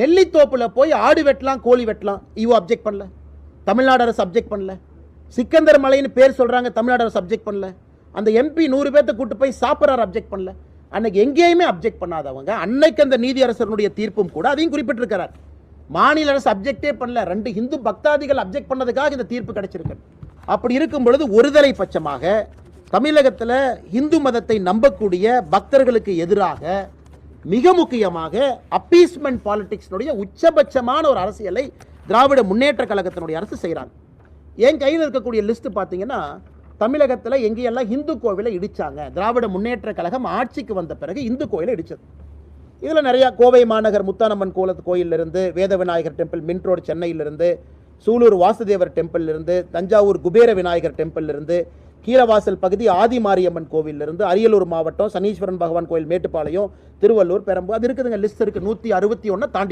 நெல்லித்தோப்பில் போய் ஆடு வெட்டலாம் கோழி வெட்டலாம். இவோ அப்ஜெக்ட் பண்ணல. தமிழ்நாடு அரசு அப்ஜெக்ட் பண்ணல. சிக்கந்தர் மலைன்னு பேர் சொல்கிறாங்க தமிழ்நாடு அரசு அப்ஜெக்ட் பண்ணல. அந்த எம்பி நூறு பேர்த்த கூட்டு போய் சாப்பிட்றாரு அப்ஜெக்ட் பண்ணல. அன்னைக்கு எங்கேயுமே அப்ஜெக்ட் பண்ணாதவங்க அன்னைக்கு அந்த நீதியரசருடைய தீர்ப்பும் கூட அதையும் குறிப்பிட்டிருக்கிறார். மாநில அரசு அப்ஜெக்டே பண்ணல. ரெண்டு இந்து பக்தாதிகள் அப்ஜெக்ட் பண்ணதுக்காக இந்த தீர்ப்பு கிடைச்சிருக்கு. அப்படி இருக்கும் பொழுது ஒருதலை பட்சமாக தமிழகத்தில் இந்து மதத்தை நம்பக்கூடிய பக்தர்களுக்கு எதிராக மிக முக்கியமாக அப்பீஸ்மெண்ட் பாலிடிக்ஸ்னுடைய உச்சபட்சமான ஒரு அரசியலை திராவிட முன்னேற்ற கழகத்தினுடைய அரசு செய்கிறாங்க. என் கையில் இருக்கக்கூடிய லிஸ்ட் பார்த்தீங்கன்னா தமிழகத்தில் எங்கேயெல்லாம் இந்து கோவிலை இடித்தாங்க திராவிட முன்னேற்ற கழகம் ஆட்சிக்கு வந்த பிறகு இந்து கோயிலை இடித்தது இதில் நிறையா கோவை மாநகர் முத்தானம்மன் கோலத்து கோயிலிருந்து வேத விநாயகர் டெம்பிள் மின்ட் ரோடு சென்னையிலிருந்து சூலூர் வாசுதேவர் டெம்பிள் இருந்து தஞ்சாவூர் குபேர விநாயகர் டெம்பிள் இருந்து கீழவாசல் பகுதி ஆதி மாரியம்மன் கோவிலிருந்து அரியலூர் மாவட்டம் சனீஸ்வரன் பகவான் கோயில் மேட்டுப்பாளையம் திருவள்ளூர் பெரம்பு. அது இருக்குதுங்க லிஸ்ட் இருக்குது நூற்றி அறுபத்தி ஒன்று தாண்டி